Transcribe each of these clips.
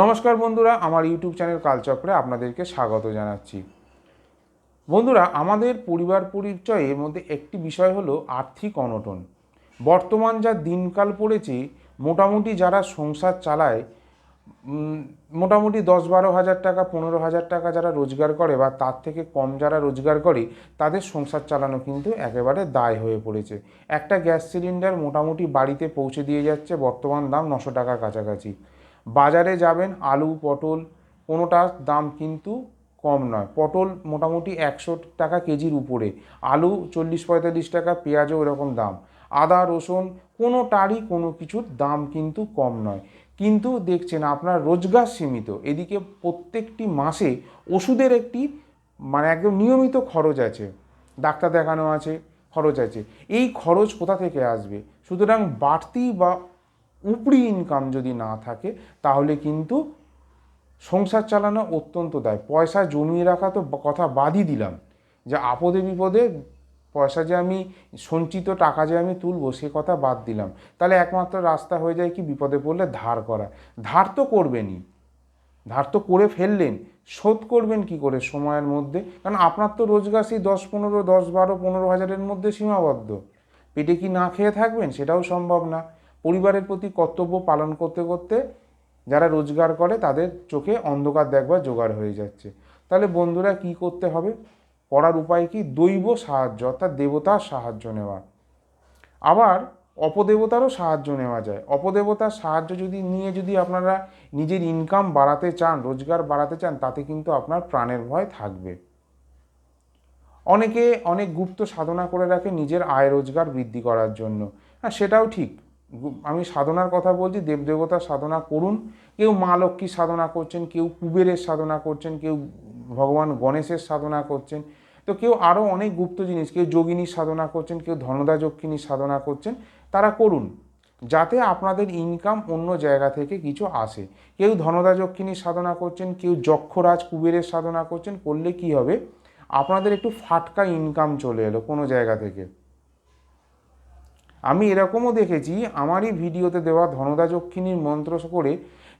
নমস্কার বন্ধুরা, আমার ইউটিউব চ্যানেল কালচক্রে আপনাদেরকে স্বাগত জানাচ্ছি। বন্ধুরা, আমাদের পরিবার পরিচয়ের মধ্যে একটি বিষয় হলো আর্থিক অনটন। বর্তমান যা দিনকাল পড়েছে, মোটামুটি যারা সংসার চালায় মোটামুটি দশ বারো হাজার টাকা, পনেরো হাজার টাকা যারা রোজগার করে বা তার থেকে কম যারা রোজগার করে, তাদের সংসার চালানো কিন্তু একেবারে দায় হয়ে পড়েছে। একটা গ্যাস সিলিন্ডার মোটামুটি বাড়িতে পৌঁছে দিয়ে যাচ্ছে, বর্তমান দাম নশো টাকার কাছাকাছি। বাজারে যাবেন, আলু, পটল, কোনোটার দাম কিন্তু কম নয়। পটল মোটামুটি একশো টাকা কেজির উপরে। আলু চল্লিশ পঁয়তাল্লিশ টাকা, পেঁয়াজও এরকম দাম। আদা, রসুন, কোনোটারই কোনো কিছুর দাম কিন্তু কম নয়। কিন্তু দেখছেন আপনার রোজগার সীমিত। এদিকে প্রত্যেকটি মাসে ওষুধের একটি মানে একদম নিয়মিত খরচ আছে। ডাক্তার দেখানো আছে, খরচ আছে। এই খরচ কোথা থেকে আসবে? সুতরাং বাড়তি বা উপরি ইনকাম যদি না থাকে, তাহলে কিন্তু সংসার চালানো অত্যন্ত দায়। পয়সা জমিয়ে রাখা তো কথা বাদই দিলাম। যে আপদে বিপদে পয়সা যে আমি, সঞ্চিত টাকা যে আমি তুলবো, সে কথা বাদ দিলাম। তাহলে একমাত্র রাস্তা হয়ে যায় কি বিপদে পড়লে ধার করা। ধার তো করবেনই। ধার তো করে ফেললেন। শোধ করবেন কি করে সময়ের মধ্যে? কারণ আপনার তো রোজগার সেই দশ পনেরো, দশ বারো, পনেরো হাজারের মধ্যে সীমাবদ্ধ। পেটে কি না খেয়ে থাকবেন? সেটাও সম্ভব না। পরিবারের প্রতি কর্তব্য পালন করতে করতে যারা রোজগার করে তাদের চোখে অন্ধকার দেখবার জোগাড় হয়ে যাচ্ছে। তাহলে বন্ধুরা কি করতে হবে? করার উপায় কি? দৈব সাহায্য, অর্থাৎ দেবতার সাহায্য নেওয়া। আবার অপদেবতারও সাহায্য নেওয়া যায়। অপদেবতার সাহায্য যদি নিয়ে যদি আপনারা নিজের ইনকাম বাড়াতে চান, রোজগার বাড়াতে চান, তাতে কিন্তু আপনার প্রাণের ভয় থাকবে। অনেকে অনেক গুপ্ত সাধনা করে রাখে নিজের আয় রোজগার বৃদ্ধি করার জন্য। হ্যাঁ সেটাও ঠিক। আমি সাধনার কথা বলছি, দেবদেবতার সাধনা করুন। কেউ মা লক্ষ্মীর সাধনা করছেন, কেউ কুবেরের সাধনা করছেন, কেউ ভগবান গণেশের সাধনা করছেন। তো কেউ আরও অনেক গুপ্ত জিনিস, কেউ যোগিনীর সাধনা করছেন, কেউ ধনদা যক্ষিণীর সাধনা করছেন, তারা করুন। যাতে আপনাদের ইনকাম অন্য জায়গা থেকে কিছু আসে। কেউ ধনদা যক্ষিণীর সাধনা করছেন, কেউ যক্ষরাজ কুবেরের সাধনা করছেন, করলে কি হবে? আপনাদের একটু ফাটকা ইনকাম চলে এলো কোনো জায়গা থেকে। আমি এরকমও দেখেছি, আমারই ভিডিওতে দেওয়া ধনদা যক্ষিণীর মন্ত্র করে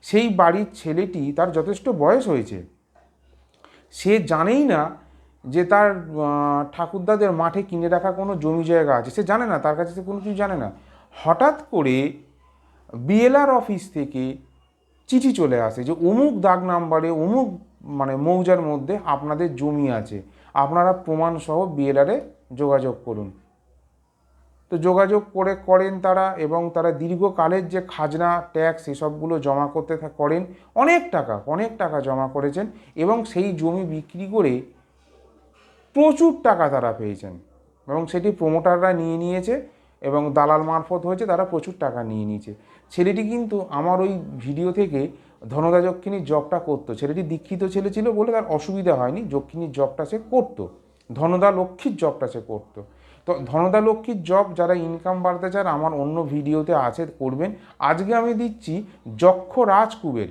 সেই বাড়ির ছেলেটি তার যথেষ্ট বয়স হয়েছে। সে জানেই না যে তার ঠাকুরদাদের মাঠে কিনে রাখা কোনো জমি জায়গা আছে। সে জানে না, তার কাছে সে কোনো কিছু জানে না। হঠাৎ করে বিএলআর অফিস থেকে চিঠি চলে আসে যে, অমুক দাগ নাম্বারে, অমুক মানে মৌজার মধ্যে আপনাদের জমি আছে। আপনারা প্রমাণসহ বিএলআরে যোগাযোগ করুন। তো যোগাযোগ করে করেন তারা এবং তারা দীর্ঘকালের যে খাজনা, ট্যাক্স এসবগুলো জমা করতে করেন। অনেক টাকা অনেক টাকা জমা করেছেন এবং সেই জমি বিক্রি করে প্রচুর টাকা তারা পেয়েছেন এবং সেটি প্রমোটাররা নিয়ে নিয়েছে এবং দালাল মারফত হয়েছে, তারা প্রচুর টাকা নিয়ে নিয়েছে। ছেলেটি কিন্তু আমার ওই ভিডিও থেকে ধনদা যক্ষিণীর জবটা করতো। ছেলেটি দীক্ষিত ছেলে ছিল বলে তার অসুবিধা হয়নি, যক্ষিণীর জবটা সে করতো। ধনদা লক্ষ্মীর জবটা সে করতো। তো ধনদা লক্ষ্মীর জব যারা ইনকাম বাড়তে চান আমার অন্য ভিডিওতে আছে, করবেন। আজকে আমি দিচ্ছি যক্ষ রাজকুবের।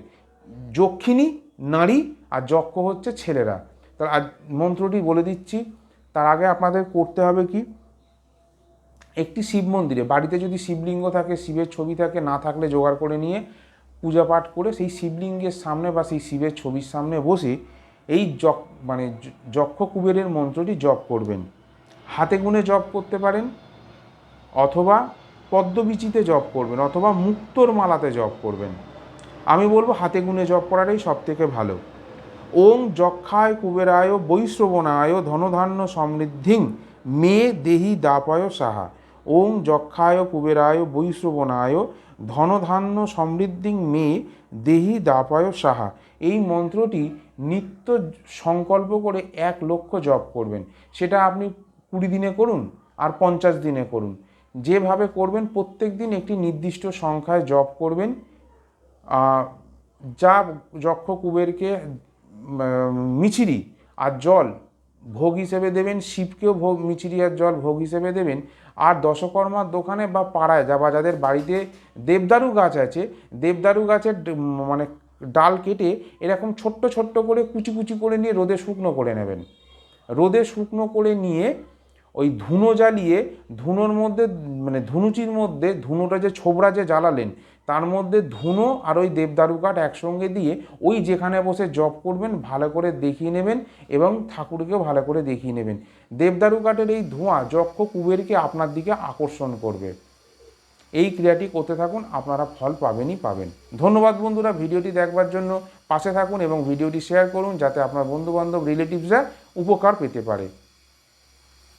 যক্ষিণী, নারী, আর যক্ষ হচ্ছে ছেলেরা। তার আজ মন্ত্রটি বলে দিচ্ছি, তার আগে আপনাদের করতে হবে কি? একটি শিব মন্দিরে, বাড়িতে যদি শিবলিঙ্গ থাকে, শিবের ছবি থাকে, না থাকলে জোগাড় করে নিয়ে পূজা পাঠ করে সেই শিবলিঙ্গের সামনে বা সেই শিবের ছবির সামনে বসে এই যক মানে যক্ষ কুবেরের মন্ত্রটি জপ করবেন। হাতে গুনে জপ করতে পারেন, অথবা পদ্মবিচিতে জপ করবেন, অথবা মুক্তোর মালাতে জপ করবেন। আমি বলব হাতে গুনে জপ করাটাই সব থেকে ভালো। ওং যক্ষায় কুবেরায় বৈশ্রবণায় ধনধান্য সমৃদ্ধিং মে দেহি দাপয় সাহা। ওং যক্ষায় কুবেরায় বৈশ্রবণায় ধনধান্য সমৃদ্ধিং মে দেহি দাপায় সাহা। এই মন্ত্রটি নিত্য সংকল্প করে এক লক্ষ জপ করবেন। সেটা আপনি কুড়ি দিনে করুন আর পঞ্চাশ দিনে করুন। যেভাবে করবেন, প্রত্যেক দিন একটি নির্দিষ্ট সংখ্যায় জপ করবেন। যা যক্ষ কুবেরকে মিছিরি আর জল ভোগ হিসেবে দেবেন, শিবকেও ভোগ মিচিরিয়ার জল ভোগ হিসেবে দেবেন। আর দশকর্মার দোকানে বা পাড়ায় যা বা যাদের বাড়িতে দেবদারু গাছ আছে, দেবদারু গাছের মানে ডাল কেটে এরকম ছোট্ট ছোট্ট করে কুচি কুচি করে নিয়ে রোদে শুকনো করে নেবেন। রোদে শুকনো করে নিয়ে ওই ধুনো জ্বালিয়ে, ধুনোর মধ্যে মানে ধুনুচির মধ্যে, ধুনোটা যে ছোবড়া যে জ্বালালেন, তার মধ্যে ধুনো আর ওই দেবদারু কাঠ একসঙ্গে দিয়ে ওই যেখানে বসে জপ করবেন, ভালো করে দেখিয়ে নেবেন এবং ঠাকুরকেও ভালো করে দেখিয়ে নেবেন। দেবদারু কাঠের এই ধোঁয়া যক্ষ কুবেরকে আপনার দিকে আকর্ষণ করবে। এই ক্রিয়াটি করতে থাকুন, আপনারা ফল পাবেনই পাবেন। ধন্যবাদ বন্ধুরা, ভিডিওটি দেখবার জন্য পাশে থাকুন এবং ভিডিওটি শেয়ার করুন, যাতে আপনার বন্ধুবান্ধব রিলেটিভসরা উপকার পেতে পারে।